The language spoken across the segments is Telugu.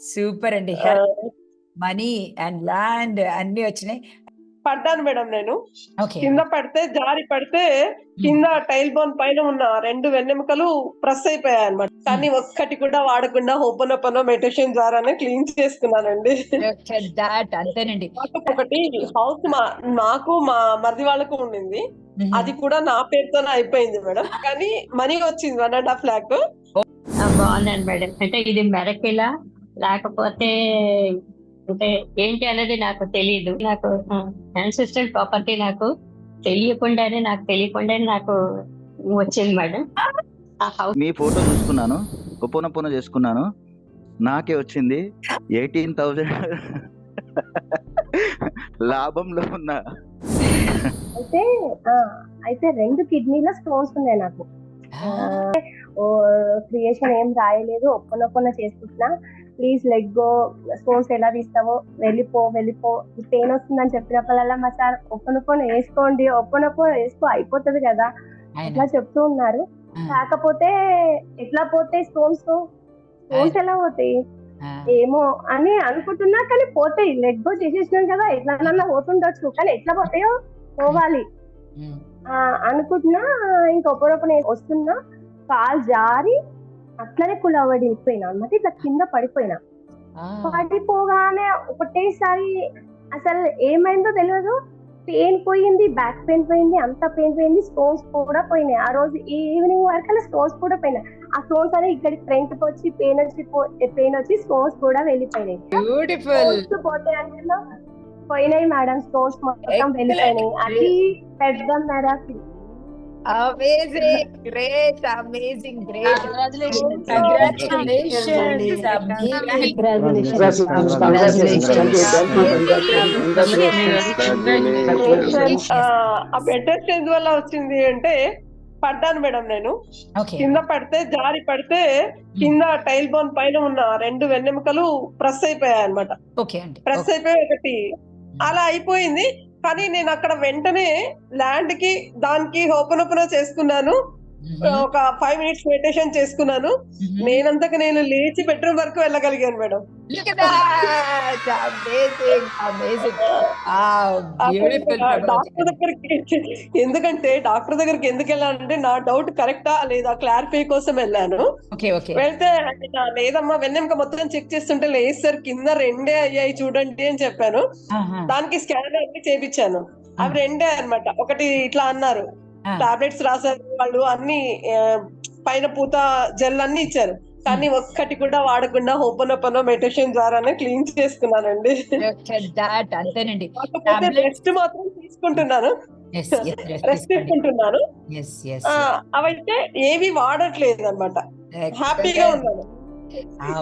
సూపర్ అండి. మనీ అండ్ ల్యాండ్ అన్ని వచ్చినాయి. పడ్డాను మేడం నేను. కింద పడితే జారి పడితే కింద టైల్ బోన్ పైన ఉన్న రెండు వెన్నెముకలు ప్రెస్ అయిపోయాయి అనమాట కానీ ఒక్కటి కూడా వాడకుండా ఓపెన్ ఓపెన్ మెడిటేషన్ ద్వారానే క్లీన్ చేసుకున్నానండి. అంతేనండి. ఒకటి హౌస్ మా నాకు మా మరిది వాళ్ళకు ఉండింది. అది కూడా నా పేరుతోనే అయిపోయింది మేడం. కానీ మనీ వచ్చింది వన్ అండ్ హాఫ్ ల్యాక్. ఆ, బాగున్నాను మేడం. అంటే ఇది మెరకిలా? లేకపోతే అంటే ఏంటి అనేది నాకు తెలియదు నాకు అన్సిస్టెంట్ ప్రాపర్టీ నాకు తెలియకుండానే నాకు తెలియకుండానే నాకు వచ్చింది మేడం. మీ ఫోటో చూసుకున్నాను ఒప్పున పున చేసుకున్నాను. నాకే వచ్చింది ఎయిటీన్ థౌజండ్ లాభంలో ఉన్నా అయితే ఆ, అయితే రెండు కిడ్నీలో స్టోన్స్ ఉన్నాయి నాకు. క్రియేషన్ ఏం రాయలేదు ఒప్పనొప్పన చేసుకుంటున్నా. ప్లీజ్ లెగ్ గో స్టోన్స్ ఎలా తీస్తావో వెళ్ళిపో వెళ్ళిపో పెయిన్ వస్తుందని చెప్పినప్పుడల్లా మా సార్ ఒప్పనొప్పన వేసుకోండి ఒప్పనొప్పన వేసుకో అయిపోతుంది కదా అట్లా చెప్తూ ఉన్నారు కాకపోతే ఎట్లా పోతాయి స్టోన్స్ స్టోన్స్ ఎలా పోతాయి ఏమో అని అనుకుంటున్నా కానీ పోతాయి లెగ్ గో చేసేసినాం కదా ఎట్లా పోతుండొచ్చు కానీ ఎట్లా పోతాయో పోవాలి అనుకుంటున్నా ఇంకొకడొక వస్తున్నా కాలు జారి అట్లనే కులవడి వెళ్ళిపోయినా. అనమాట ఇట్లా కింద పడిపోయినా. పడిపోగానే ఒకటేసారి అసలు ఏమైందో తెలియదు పెయిన్ పోయింది బ్యాక్ పెయిన్ పోయింది అంత పెయిన్ పోయింది స్టోన్స్ కూడా పోయినాయి. ఆ రోజు ఈ ఈవినింగ్ వరకు స్టోన్స్ కూడా పోయినాయి ఆ స్టోన్స్ అనేది ఇక్కడికి ఫ్రంట్ వచ్చి పెయిన్ వచ్చి పెయిన్ వచ్చి స్టోన్స్ కూడా వెళ్ళిపోయినాయి. బ్యూటిఫుల్. పోతే అంటే పోయినాయి మేడం స్టోన్స్ మొత్తం. వెళ్ళిపోయినాయి. అది పెద్ద miracle. Amazing great amazing great ఆ స్టేజ్ వల్ల వచ్చింది అంటే పడ్డాను మేడం నేను. కింద పడితే జారి పడితే కింద టైల్ బోన్ పైన ఉన్న రెండు వెన్నెముకలు ప్రెస్ అయిపోయాయి అనమాట ఓకే అండి. ప్రెస్ అయిపోయి ఒకటి. అలా అయిపోయింది. కానీ నేను అక్కడ వెంటనే ల్యాండ్కి దానికి ఓపెన్ ఓపెన్ చేసుకున్నాను. ఒక ఫైవ్ మినిట్స్ మెడిటేషన్ చేసుకున్నాను. నేనంతకు నేను లేచి బెడ్రూమ్ వరకు వెళ్ళగలిగాను మేడం. డాక్టర్ దగ్గరికి ఎందుకంటే డాక్టర్ దగ్గరికి ఎందుకు వెళ్ళానంటే నా డౌట్ కరెక్టా లేదా క్లారిఫై కోసం వెళ్ళాను. వెళ్తే లేదమ్మా వెన్నెముక మొత్తం చెక్ చేస్తుంటే లేదు సార్ కింద రెండే అయ్యాయి చూడండి అని చెప్పాను. దానికి స్కాన్ అన్ని చేపించాను. అవి రెండే అన్నమాట. ఒకటి ఇట్లా అన్నారు. టాబ్లెట్స్ రాశారు వాళ్ళు అన్ని పైన పూత జెల్ అన్ని ఇచ్చారు. కానీ ఒక్కటి కూడా వాడకుండా ఓపెన్ మెడిటేషన్ ద్వారానే క్లీన్ చేసుకున్నానండి. అంతేనండి. రెస్ట్ మాత్రం తీసుకుంటున్నాను. రెస్ట్ తీసుకుంటున్నాను. అవైతే ఏవి వాడట్లేదు అనమాట హ్యాపీగా ఉన్నాను.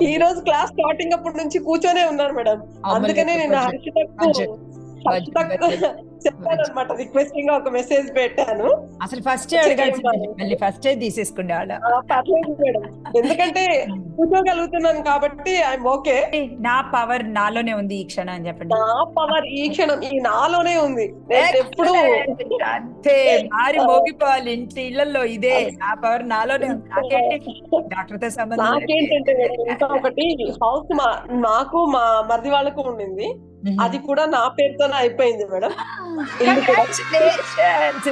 ఈ రోజు క్లాస్ స్టార్టింగ్ అప్పటి నుంచి కూర్చొనే ఉన్నాను మేడం. అందుకనే నేను. హర్షితకు చెప్పాను అనమాట రిక్వెస్టింగ్గా ఒక మెసేజ్ పెట్టాను. అసలు ఫస్ట్ మళ్ళీ ఫస్ట్ తీసేసుకునే వాళ్ళ పర్లేదు మేడం. ఎందుకంటే కూర్చోగలుగుతున్నాను కాబట్టి ఐఎమ్ ఓకే నా పవర్ నాలోనే ఉంది ఈ క్షణం అని చెప్పండి. నా పవర్ ఈ క్షణం ఈ నాలోనే ఉంది. ఎప్పుడు. అంతే మారి మోగిపోవాలి. ఇంటి ఇళ్ళలో ఇదే నా పవర్ నాలోనే ఉంది. నాకేంటి? డాక్టర్తో సంబంధం. నాకేంటంటే ఇంకా ఒకటి హౌస్ మా నాకు మా మరిది వాళ్ళకు ఉండింది. అది కూడా నా పేరుతోనే అయిపోయింది మేడం.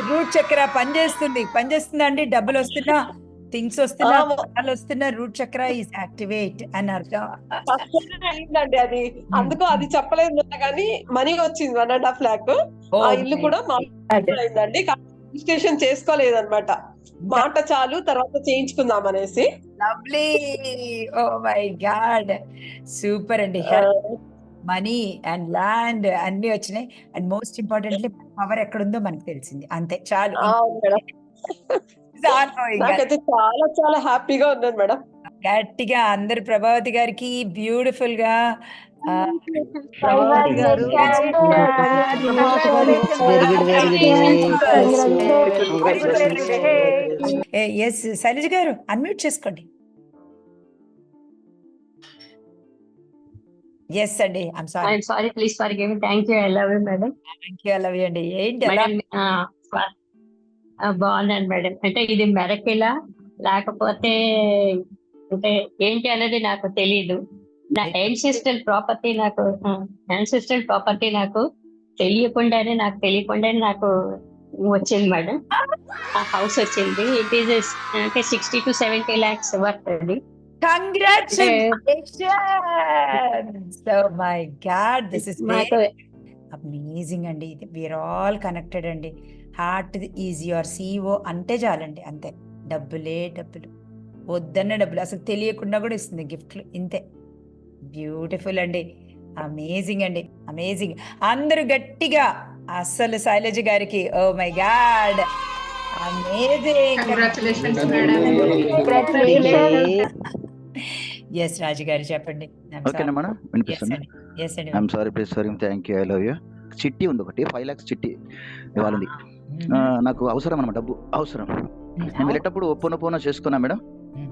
రూట్ చక్ర పనిచేస్తుంది పనిచేస్తుందా అండి? డబ్బులు వస్తున్నా థింగ్స్ వస్తున్నా వస్తున్నా రూట్ చక్ర ఈస్ యాక్టివేట్ అని అర్థం. అయిందండి అది. అందుకు అది చెప్పలేదు కానీ మనీ వచ్చింది వన్ అండ్ హాఫ్ ల్యాక్. ఆ ఇల్లు కూడా అయిందండి. రిజిస్ట్రేషన్ చేసుకోలేదన్నమాట. మాట చాలు తర్వాత చేయించుకుందాం అనేసి. Lovely oh my god super అండి. మనీ అండ్ ల్యాండ్ అన్ని వచ్చినాయి. అండ్ మోస్ట్ ఇంపార్టెంట్లీ పవర్ ఎక్కడుందో మనకు తెలిసింది. అంతే. చాలు. చాలు చాలా హ్యాపీగా ఉన్నాను మేడం. గట్టిగా అందరు ప్రభావతి గారికి బ్యూటిఫుల్గా ఎస్ శైలజ గారు అన్మ్యూట్ చేసుకోండి. ఎస్ అండి I'm sorry I'm sorry please forgive thank you I love you madam thank you love అండి ఏంటి బాగున్నాను మేడం అంటే ఇది మెరకిలా? లేకపోతే అంటే ఏంటి అనేది నాకు తెలియదు నా యాన్సిస్టల్ ప్రాపర్టీ నాకు యాన్సిస్టల్ ప్రాపర్టీ నాకు తెలియకుండానే నాకు తెలియకుండానే నాకు వచ్చింది మేడం ఆ హౌస్ వచ్చింది. ఇట్ ఈస్ అంటే sixty to seventy lakhs worth అది. Congratulations oh my god this is amazing అండి ఇది. వీఆర్ ఆల్ కనెక్టెడ్ అండి. హార్ట్ ఈజ్ యువర్ సీఓ అంటే చాలండి అంతే. డబ్బులే డబ్బులు. వద్దన్న డబ్బులు. అసలు తెలియకుండా కూడా ఇస్తుంది గిఫ్ట్లు. ఇంతే. బ్యూటిఫుల్ అండి. అమేజింగ్ అండి. అమేజింగ్ అందరూ గట్టిగా అస్సలు శైలజ గారికి ఓ my God amazing congratulations madam yes Raju garu చెప్పండి. ఓకేనా మేడం వినిపిస్తుంది? ఎస్ అండి I'm sorry please sorry thank you I love you Chitti ఉంది ఒకటి ఫైవ్ లాక్స్ చిట్టి ఇవ్వాలి నాకు అవసరం అన్నమాట డబ్బు అవసరం. నేను వెళ్ళేటప్పుడు ఒప్పున పోన చేసుకున్నా మేడం. మ్మ్.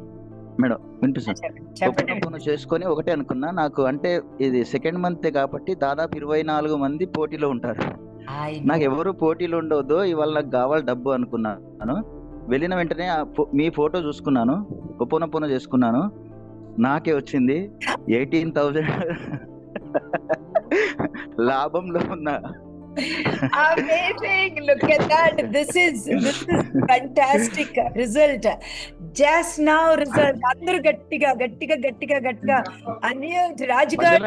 మేడం పోన చేసుకొని ఒకటే అనుకున్నా నాకు అంటే ఇది సెకండ్ మంత్ కాబట్టి దాదాపు ఇరవై నాలుగు మంది పోటీలో ఉంటారు. నాకు. ఎవరు పోటీలు ఉండవద్దు ఇవాళ నాకు కావాలి డబ్బు అనుకున్నాను. వెళ్ళిన వెంటనే మీ ఫోటో చూసుకున్నాను ఒప్పున పోన చేసుకున్నాను. నాకే వచ్చింది. ఎయిటీన్ థౌజండ్ లాభంలో ఉన్న Amazing. Look at that. This is this is fantastic result. Just now result. అందరూ గట్టిగా గట్టిగా గట్టిగా గట్టిగా. అని రాజు గారు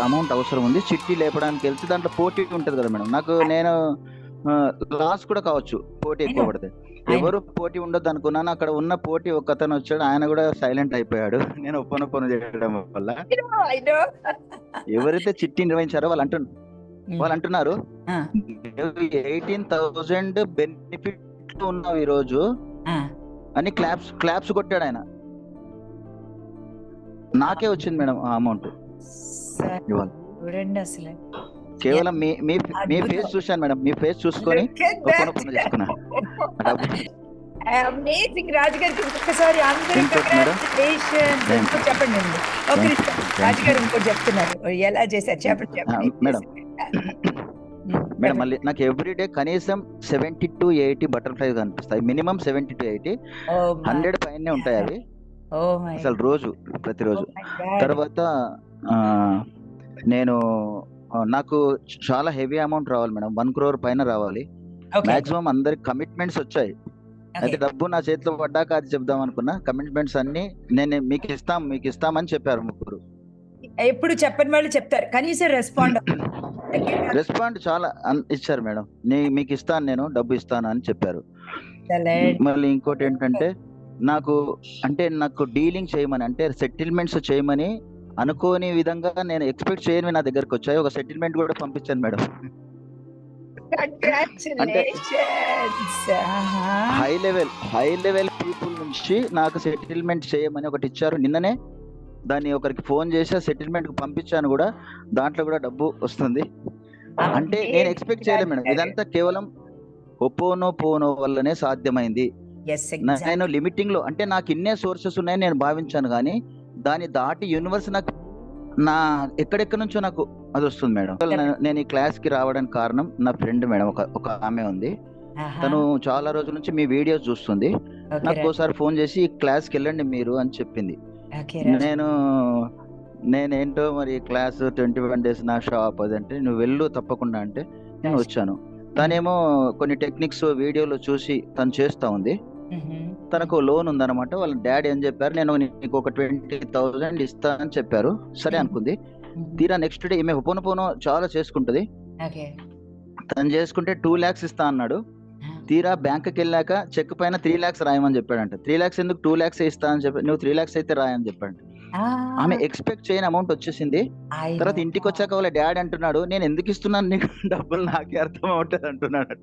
అమౌంట్ అవసరం ఉంది. చిట్టి లేపడానికి వెళ్తే దాంట్లో పోటీ ఉంటది కదా మేడం. నాకు నేను లాస్ కూడా కావచ్చు. పోటీ ఎక్కువ పడితే. ఎవరు పోటీ ఉండొద్దు అనుకున్నాను అక్కడ ఉన్న పోటీ ఒక అతను వచ్చాడు ఆయన కూడా సైలెంట్ అయిపోయాడు. నేను ఒప్పన ఒప్పన చేయడం వల్ల. ఎవరైతే చిట్టి నిర్వహించారో వాళ్ళు అంటు వాళ్ళు అంటున్నారు. ఎయిటీన్ థౌజండ్ బెనిఫిట్ ఉన్నావు ఈ రోజు అని క్లాప్స్ క్లాప్స్ కొట్టాడు ఆయన. నాకే వచ్చింది మేడం ఆ అమౌంట్. చూడండి అసలు. కేవలం మీ మీ మీ. ఫేస్ చూశాను మేడం. మీ ఫేస్ చూసుకొని చేసుకున్నా అమేజింగ్ రాజు గారికి ఒక్కసారి అందరూ చెప్పండి అండి. ఒక రాజు. గారు ఇంకోటి చెప్తున్నారు. ఎలా చేశారు? చెప్పండి మేడం. మేడం మళ్ళీ నాకు ఎవ్రీ డే కనీసం సెవెంటీ టు ఎయిటీ బటర్ఫ్లైస్ కనిపిస్తాయి. Minimum seventy to eighty hundred పైనే ఉంటాయి అవి. మై అసలు రోజు ప్రతిరోజు. తర్వాత ఆ, నేను నాకు చాలా హెవీ అమౌంట్ రావాలి మేడం. వన్ క్రోర్ పైన రావాలి. మాక్సిమం అందరి కమిట్మెంట్స్ వచ్చాయి. అయితే డబ్బు నా చేతిలో పడ్డాక అది చెప్దాం అనుకున్నా. కమిట్మెంట్స్ అన్ని నేను మీకు ఇస్తాం మీకు ఇస్తామని చెప్పారు ముగ్గురు. ఎప్పుడు చెప్పని వాళ్ళు చెప్తారు. కనీసం రెస్పాండ్. రెస్పాండ్ చాలా ఇచ్చారు మేడం. నీ మీకు ఇస్తాను నేను డబ్బు ఇస్తాను అని చెప్పారు. మళ్ళీ ఇంకోటి ఏంటంటే నాకు అంటే నాకు డీలింగ్ చేయమని అంటే సెటిల్మెంట్స్ చేయమని అనుకోని విధంగా నేను ఎక్స్పెక్ట్ చేయని నా దగ్గరకు వచ్చాయి. ఒక సెటిల్మెంట్ కూడా పంపించాను madam. High level high level people నుంచి నాకు సెటిల్మెంట్ చేయమని ఒకటి ఇచ్చారు. నిన్ననే దాన్ని ఒకరికి ఫోన్ చేసి సెటిల్మెంట్ పంపించాను కూడా. దాంట్లో కూడా డబ్బు వస్తుంది. అంటే నేను ఎక్స్పెక్ట్ చేయలేదు మేడం. ఇదంతా కేవలం ఒప్పోనో పోనో వల్లనే సాధ్యమైంది. నేను లిమిటింగ్లో అంటే నాకు ఇన్నే సోర్సెస్ ఉన్నాయని నేను భావించాను కానీ దాన్ని దాటి యూనివర్స్ నాకు నా ఎక్కడెక్కడ నుంచో నాకు అది వస్తుంది మేడం. నేను- ఈ క్లాస్కి రావడానికి కారణం నా ఫ్రెండ్ మేడం ఒక ఒక ఆమె ఉంది. తను చాలా రోజుల నుంచి మీ వీడియోస్ చూస్తుంది. నాకు ఒకసారి ఫోన్ చేసి క్లాస్కి వెళ్ళండి మీరు అని చెప్పింది. నేను నేనేంటో మరి క్లాస్ ట్వంటీ వన్ డేస్ నా షాప్ అదంటే నువ్వు వెళ్ళు తప్పకుండా అంటే నేను వచ్చాను. తనేమో కొన్ని టెక్నిక్స్ వీడియోలో చూసి తను చేస్తా ఉంది. తనకు లోన్ ఉందన్నమాట. వాళ్ళ డాడీ ఏం చెప్పారు నేను నీకు ఒక ట్వంటీ థౌసండ్ ఇస్తా అని చెప్పారు. సరే అనుకుంది. తీరా నెక్స్ట్ డే ఈమె పోను పోను చాలా చేసుకుంటది. తను చేసుకుంటే టూ లాక్స్ ఇస్తా అన్నాడు. తీరా బ్యాంక్కి వెళ్ళాక చెక్ పైన త్రీ లాక్స్ రాయమని చెప్పాడంట. త్రీ లాక్స్ ఎందుకు టూ లాక్స్ ఇస్తా అని చెప్పి నువ్వు త్రీ లాక్స్ అయితే రాయని చెప్పాడు ఆమె ఎక్స్పెక్ట్ చేయని అమౌంట్ వచ్చేసింది. తర్వాత ఇంటికి వచ్చాక వాళ్ళ డాడీ అంటున్నాడు నేను ఎందుకు ఇస్తున్నాను నీకు డబ్బులు? నాకే అర్థం అవుతుంది అంటున్నాడు.